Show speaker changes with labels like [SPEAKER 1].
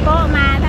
[SPEAKER 1] โปะมา